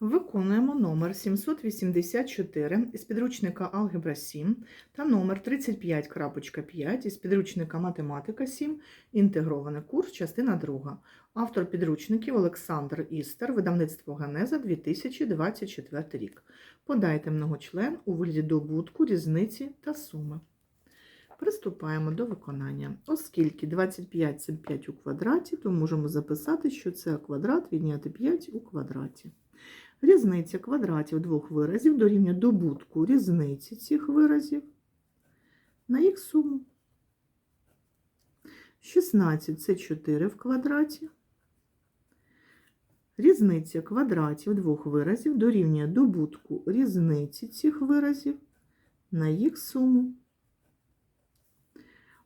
Виконуємо номер 784 із підручника Алгебра 7 та номер 35.5 із підручника Математика 7, інтегрований курс, частина 2. Автор підручників Олександр Істер, видавництво Генеза 2024 рік. Подайте многочлен у вигляді добутку, різниці та суми. Приступаємо до виконання. Оскільки 25 це 5 у квадраті, то можемо записати, що це квадрат відняти 5 у квадраті. Різниця квадратів двох виразів дорівнює добутку різниці цих виразів на їх суму. 16 це 4 в квадраті. Різниця квадратів двох виразів дорівнює добутку різниці цих виразів на їх суму.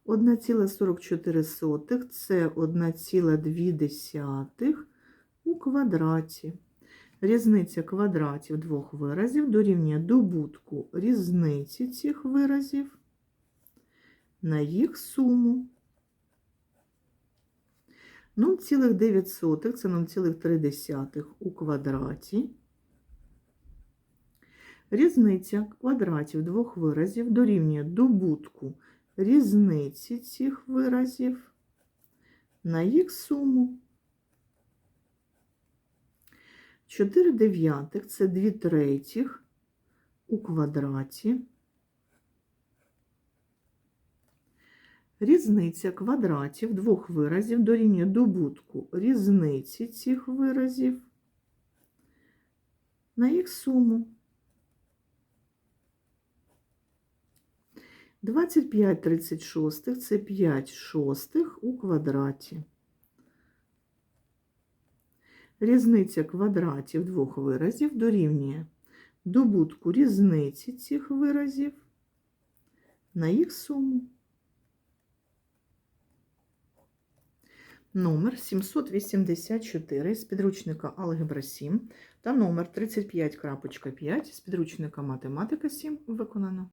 1,44 це 1,2 у квадраті. Різниця квадратів двох виразів дорівнює добутку різниці цих виразів на їх суму. 0,9 це 0,3 у квадраті. Різниця квадратів двох виразів дорівнює добутку різниці цих виразів на їх суму. 4 дев'ятих це 2 третіх у квадраті. Різниця квадратів двох виразів дорівнює добутку різниці цих виразів на їх суму. 25 36 це 5 шостих у квадраті. Різниця квадратів двох виразів дорівнює добутку різниці цих виразів на їх суму. Номер 784 з підручника Алгебра 7 та номер 35.5 з підручника Математика 7 виконано.